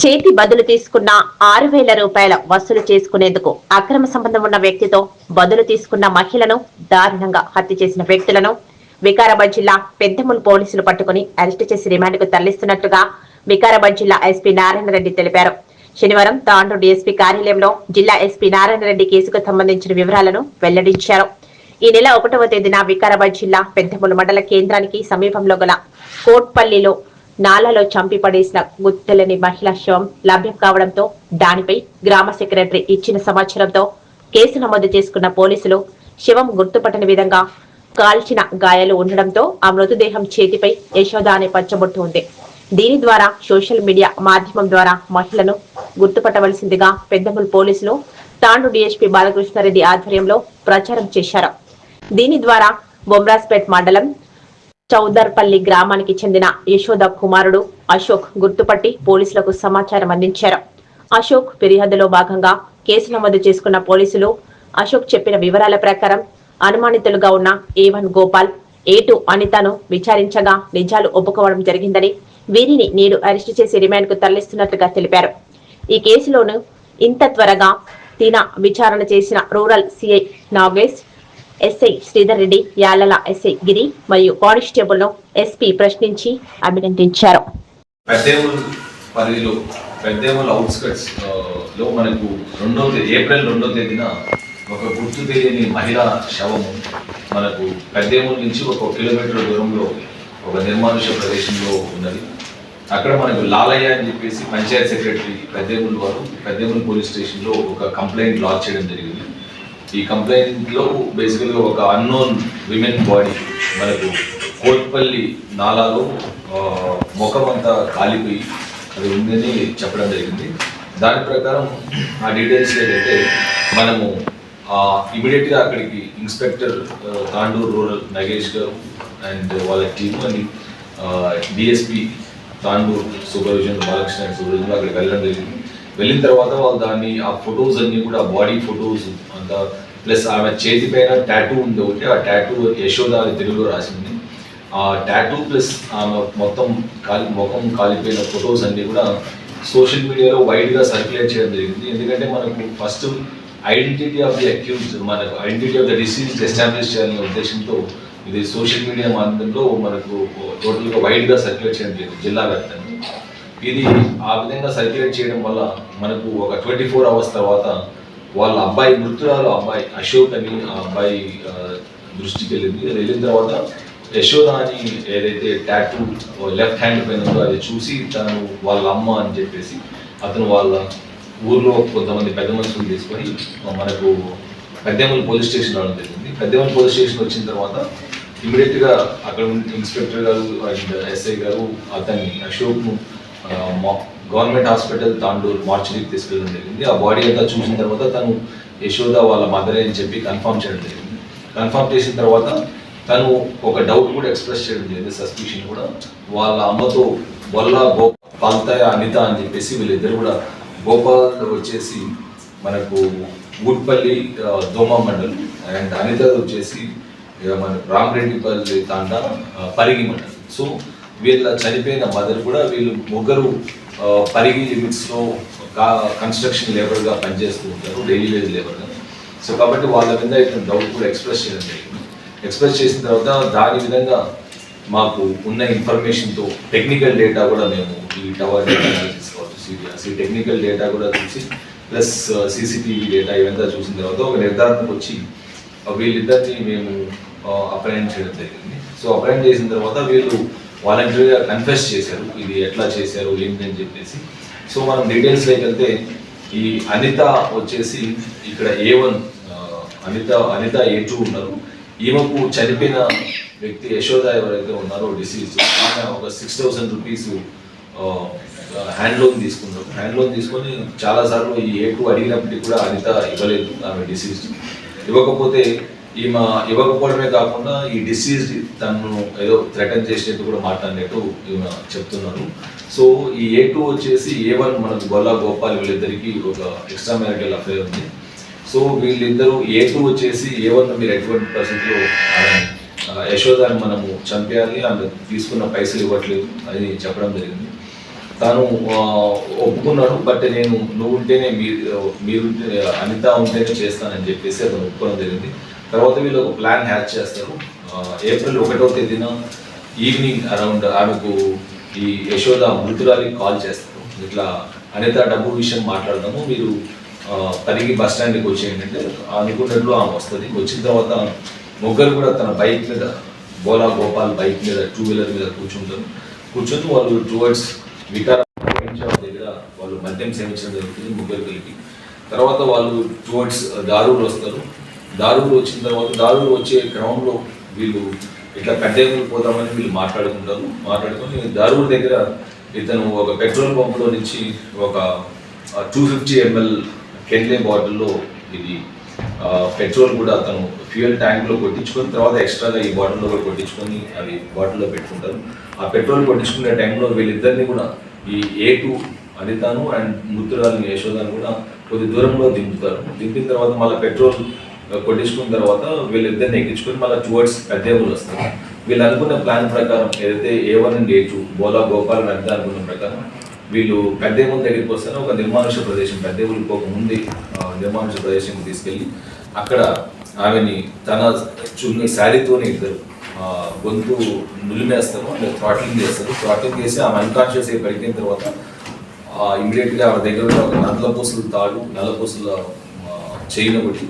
చేతి బదులు తీసుకున్న ఆరు వేల రూపాయల వసూలు చేసుకునేందుకు అక్రమ సంబంధం ఉన్న వ్యక్తితో బదులు తీసుకున్న మహిళను దారుణంగా హత్య చేసిన వ్యక్తులను వికారాబాద్ జిల్లా పెద్దముల్ పోలీసులు పట్టుకుని అరెస్టు చేసి రిమాండ్కు తరలిస్తున్నట్టుగా వికారాబాద్ జిల్లా ఎస్పీ నారాయణ రెడ్డి తెలిపారు. శనివారం తాండ్రు డీఎస్పీ కార్యాలయంలో జిల్లా ఎస్పీ నారాయణ రెడ్డి కేసుకు సంబంధించిన వివరాలను వెల్లడించారు. ఈ నెల ఒకటవ తేదీన వికారాబాద్ జిల్లా పెద్దమూలు మండల కేంద్రానికి సమీపంలో గల కోట్పల్లిలో నాలలో చంపి పడేసిన గుర్తులేని మహిళా శవం లభ్యం కావడంతో దానిపై గ్రామ సెక్రటరీ ఇచ్చిన సమాచారంతో కేసు నమోదు చేసుకున్న పోలీసులు శవం గుర్తుపట్టని విధంగా కాల్చిన గాయాలు ఉండడంతో ఆ మృతదేహం చేతిపై యశోద అనే పచ్చబొట్టు ఉంది. దీని ద్వారా సోషల్ మీడియా మాధ్యమం ద్వారా మహిళను గుర్తుపట్టవలసిందిగా పెద్దమూలు పోలీసులు తాండు డిఎస్పీ బాలకృష్ణారెడ్డి ఆధ్వర్యంలో ప్రచారం చేశారు. దీని ద్వారా బొమ్రాస్పేట్ మండలం చౌదర్పల్లి గ్రామానికి చెందిన యశోద కుమారుడు అశోక్ గుర్తుపట్టి పోలీసులకు సమాచారం అందించారు. అశోక్ ఫిర్యాదులో భాగంగా కేసు నమోదు చేసుకున్న పోలీసులు అశోక్ చెప్పిన వివరాల ప్రకారం అనుమానితులుగా ఉన్న A one Gopal A two అనితను విచారించగా నిజాలు ఒప్పుకోవడం జరిగిందని వీరిని నేడు అరెస్టు చేసి రిమాండ్కు తరలిస్తున్నట్లుగా తెలిపారు. ఈ కేసులోను ఇంత త్వరగా తిన విచారణ చేసిన rural CI Nagesh SI Sridhar Reddy యాలల SI Giri మరియు కానిస్టేబుల్ను ఎస్పీ ప్రశ్నించి అభినందించారు. పరిధిలో అవుట్స్కట్స్లో మనకు రెండో తేదీ ఏప్రిల్ రెండో తేదీన ఒక గుర్తు తెలియని మహిళా శవము మనకు పెద్దేముల నుంచి ఒక కిలోమీటర్ దూరంలో ఒక నిర్మానుష ప్రదేశంలో ఉన్నది. అక్కడ మనకు లాలయ్య అని చెప్పేసి పంచాయత్ సెక్రటరీ పెద్దేముల వారు పెద్దేముల పోలీస్ స్టేషన్లో ఒక కంప్లైంట్ లాంచ్ చేయడం జరిగింది. ఈ కంప్లైంట్లో బేసికల్గా ఒక అన్నోన్ విమెన్ బాడీ మనకు కోట్పల్లి నాలాలో ముఖం అంతా కాలిపోయి అది ఉందని చెప్పడం జరిగింది. దాని ప్రకారం ఆ డీటెయిల్స్ ఏదైతే మనము ఇమీడియట్గా అక్కడికి ఇన్స్పెక్టర్ తాండూరు రూరల్ నగేష్ గారు అండ్ వాళ్ళ టీమ్ అని DSP Tandur supervision Balakrishna supervision అక్కడికి వెళ్ళడం జరిగింది. వెళ్ళిన తర్వాత వాళ్ళు దాన్ని ఆ ఫొటోస్ అన్ని కూడా బాడీ ఫొటోస్ అంతా ప్లస్ ఆమె చేతి పైన టాటూ ఉంది ఒకటి ఆ టాటూ యశోద అని తెలుగులో రాసింది. ఆ టాటూ ప్లస్ ఆమె మొత్తం కాలి ముఖం కాలిపోయిన ఫొటోస్ అన్ని కూడా సోషల్ మీడియాలో వైడ్గా సర్క్యులేట్ చేయడం జరిగింది. ఎందుకంటే మనకు first identity of the accused మనకు identity of the disease establish చేయాలనే ఉద్దేశంతో ఇది సోషల్ మీడియా మాధ్యమంలో మనకు టోటల్గా వైడ్గా సర్క్యులేట్ చేయడం జరిగింది జిల్లా వ్యాప్తంగా. ఇది ఆ విధంగా సర్క్యులేట్ చేయడం వల్ల మనకు ఒక ట్వంటీ ఫోర్ అవర్స్ తర్వాత వాళ్ళ అబ్బాయి మృతురాలు అబ్బాయి అశోక్ అని ఆ అబ్బాయి దృష్టికి వెళ్ళింది. వెళ్ళిన తర్వాత యశోద అని ఏదైతే ట్యాటూ లెఫ్ట్ హ్యాండ్ పైన ఉందో అది చూసి తను వాళ్ళ అమ్మ అని చెప్పేసి అతను వాళ్ళ ఊర్లో కొంతమంది పెద్ద మనుషులు తీసుకొని మనకు పెద్దేమల్ పోలీస్ స్టేషన్ రావడం జరిగింది. పెద్దేమల్ పోలీస్ స్టేషన్ వచ్చిన తర్వాత ఇమీడియట్గా అక్కడ ఇన్స్పెక్టర్ గారు అండ్ ఎస్ఐ గారు అతన్ని అశోక్ను గవర్నమెంట్ హాస్పిటల్ తాండూరు మార్చురీకి తీసుకెళ్ళడం జరిగింది. ఆ బాడీ అంతా చూసిన తర్వాత తను యశోద వాళ్ళ మదరే అని చెప్పి కన్ఫర్మ్ చేయడం జరిగింది. కన్ఫర్మ్ చేసిన తర్వాత తను ఒక డౌట్ కూడా ఎక్స్ప్రెస్ చేయడం జరిగింది. సస్పిషన్ కూడా. వాళ్ళ అమ్మతో వల్ల గో అనిత అని చెప్పేసి వీళ్ళిద్దరు కూడా గోపాల్ వచ్చేసి మనకు ఊట్పల్లి దోమ మండల్ అండ్ అనిత వచ్చేసి ఇక మన రామరెడ్డిపల్లి తాండ పరిగి మండల్. సో వీళ్ళ చనిపోయిన మదర్ కూడా వీళ్ళు ముగ్గురు ఆ, పరిగి లిమిట్స్లో కన్స్ట్రక్షన్ లేబర్గా పనిచేస్తూ ఉంటారు డైలీ వేజ్ లేబర్గా సో కాబట్టి వాళ్ళ మీద ఇట్లా డౌట్ కూడా ఎక్స్ప్రెస్ చేయడం జరిగింది. ఎక్స్ప్రెస్ చేసిన తర్వాత దాని విధంగా మాకు ఉన్న ఇన్ఫర్మేషన్తో టెక్నికల్ డేటా కూడా మేము ఈ టవర్ డేటా అనాలిసిస్ కావచ్చు ఈ టెక్నికల్ డేటా కూడా చూసి ప్లస్ సీసీటీవీ డేటా ఇవంతా చూసిన తర్వాత ఒక నిర్ధారణకు వచ్చి వీళ్ళిద్దరిని మేము అప్లైన్ చేయడం జరిగింది. సో అప్లైన్ చేసిన తర్వాత వీళ్ళు వాలంటరీగా కన్ఫెస్ చేశారు ఇది ఎట్లా చేశారు ఏంటి అని చెప్పేసి. సో మనం డీటెయిల్స్లోకి వెళ్తే ఈ అనిత వచ్చేసి ఇక్కడ A one Anitha Anitha A two ఉన్నారు. ఈమెకు చనిపోయిన వ్యక్తి యశోద ఎవరైతే ఉన్నారో డిసీజ్ ఆమె ఒక six thousand rupees hand loan తీసుకున్నారు. హ్యాండ్ లోన్ తీసుకొని చాలాసార్లు ఈ ఏ టూ అడిగినప్పటికీ కూడా అనిత ఇవ్వలేదు ఆమె డిసీజ్ ఇవ్వకపోతే ఈమె ఇవ్వకపోవడమే కాకుండా ఈ డిసీజ్ తను ఏదో థ్రెటన్ చేసినట్టు కూడా మాట్లాడినట్టు ఈమె చెప్తున్నారు. సో ఈ ఏ టూ వచ్చేసి ఏ వన్ మనకు గొల్ల గోపాల్ వీళ్ళిద్దరికి ఒక ఎక్స్ట్రా మ్యారిటల్ అఫైర్ ఉంది. సో వీళ్ళిద్దరూ ఏ టూ వచ్చేసి ఏ వన్ మీరు ఎటువంటి పరిస్థితిలో యశోదాన్ని మనము చంపేయాలి అండ్ తీసుకున్న పైసలు ఇవ్వట్లేదు అని చెప్పడం జరిగింది. తాను ఒప్పుకున్నాడు బట్ నేను నువ్వు ఉంటేనే మీరు మీరు అనిత ఉంటేనే చేస్తానని చెప్పేసి అతను ఒప్పుకోవడం జరిగింది. తర్వాత వీళ్ళు ఒక ప్లాన్ హ్యాచ్ చేస్తారు. ఏప్రిల్ ఒకటో తేదీన ఈవినింగ్ అరౌండ్ ఆమెకు ఈ యశోద మృతురాలికి కాల్ చేస్తారు. ఇట్లా అనిత డబ్బు విషయం మాట్లాడదాము. మీరు ఆ, బస్ స్టాండ్కి వచ్చేయండి అంటే అనుకున్నట్లు ఆమె వస్తుంది. వచ్చిన తర్వాత ముగ్గురు కూడా తన బైక్ మీద బోలా గోపాల్ బైక్ మీద టూ వీలర్ మీద కూర్చుంటారు. కూర్చొని వాళ్ళు టువర్డ్స్ వికారా దగ్గర వాళ్ళు మద్యం సేవించడం జరుగుతుంది ముగ్గురు కలిపి. తర్వాత వాళ్ళు టువర్డ్స్ దారులు వస్తారు. దారులు వచ్చిన తర్వాత దారులు వచ్చే క్రమంలో వీళ్ళు ఇట్లా కడ్డేములు పోదామని వీళ్ళు మాట్లాడుకుంటారు. మాట్లాడుకొని దారుల దగ్గర ఇతను ఒక పెట్రోల్ పంపులో నుంచి ఒక టూ ఫిఫ్టీ ఎంఎల్ కెన్లే బాటిల్లో ఇది పెట్రోల్ కూడా అతను ఫ్యూయల్ ట్యాంక్లో కొట్టించుకొని తర్వాత ఎక్స్ట్రాగా ఈ బాటిల్లో కూడా కొట్టించుకొని అవి బాటిల్లో పెట్టుకుంటారు. ఆ పెట్రోల్ కొట్టించుకునే టైంలో వీళ్ళిద్దరిని కూడా ఈ ఏ టూ అనితాను అండ్ ముత్తురాలని యశోదాను కూడా కొద్ది దూరంలో దింపుతారు. దింపిన తర్వాత మళ్ళీ పెట్రోల్ కొట్టించుకున్న తర్వాత వీళ్ళిద్దరిని ఎక్కించుకొని మళ్ళీ టువర్డ్స్ పెద్దేములు వస్తారు వీళ్ళు అనుకున్న ప్లాన్ ప్రకారం ఏదైతే A one and A two Bola Gopal Anitha అనుకున్న ప్రకారం వీళ్ళు పెద్దేముల దగ్గరికి వస్తారు ఒక నిర్మానుష ప్రదేశం పెద్దేములు ఒక ముందు నిర్మానుష ప్రదేశంకి తీసుకెళ్ళి అక్కడ ఆమెని తన చున్ని శారీతోనే ఇద్దరు గొంతు నులిమేస్తారు అంటే థ్రాట్లింగ్ చేస్తారు. థ్రాట్లింగ్ చేసి ఆమె అన్కాన్షియస్ అయి పడిపోయిన తర్వాత ఇమీడియట్గా ఆమె దగ్గర ఒక నల్ల పూసలు తాడు నల్ల పూసల చైన్ ఒకటి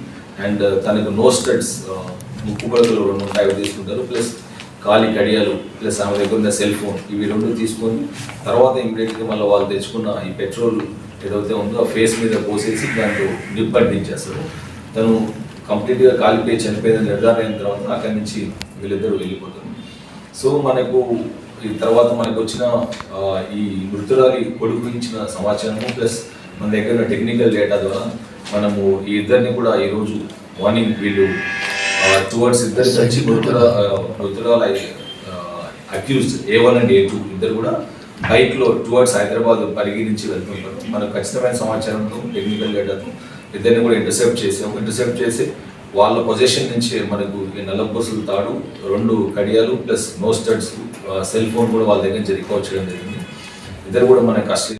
అండ్ తనకు నో స్టడ్స్ ముక్కు పడకలు రెండు ఉంటాయి అవి తీసుకుంటారు. ప్లస్ కాలి కడియాలు ప్లస్ ఆమె దగ్గర ఉన్న సెల్ ఫోన్ ఇవి రెండు తీసుకొని తర్వాత ఇమీడియట్గా మళ్ళీ వాళ్ళు తెచ్చుకున్న ఈ పెట్రోల్ ఏదైతే ఉందో ఆ ఫేస్ మీద పోసేసి దాంట్లో నిప్పు అంటించేస్తారు. తను కంప్లీట్గా కాలిపోయి చనిపోయిన నిర్ధారణ అయిన తర్వాత అక్కడి నుంచి వీళ్ళిద్దరూ వెళ్ళిపోతారు. సో మనకు ఈ తర్వాత మనకు వచ్చిన ఈ మృతురాలి కొడుకు ఇచ్చిన సమాచారము ప్లస్ మన దగ్గర టెక్నికల్ డేటా ద్వారా మనము ఈ ఇద్దరిని కూడా ఈరోజు మార్నింగ్ వీళ్ళు టువర్డ్స్ ఇద్దరు కలిసి మృతురా ఆ, మృతురాల accused A one and A two ఇద్దరు కూడా బైక్లో టువర్డ్స్ హైదరాబాద్ పరిగణించి నుంచి వెళ్తుంటారు. మనకు ఖచ్చితమైన సమాచారంతో టెక్నికల్ డేటాతో ఇద్దరిని కూడా ఇంటర్సెప్ట్ చేసాము ఇంటర్సెప్ట్ చేసి వాళ్ళ పొజిషన్ నుంచి మనకు నలబొసులు తాడు రెండు కడియాలు plus no studs cell phone కూడా వాళ్ళ దగ్గర నుంచి రికవర్ చేయడం జరిగింది. ఇద్దరు కూడా మన కస్టడీ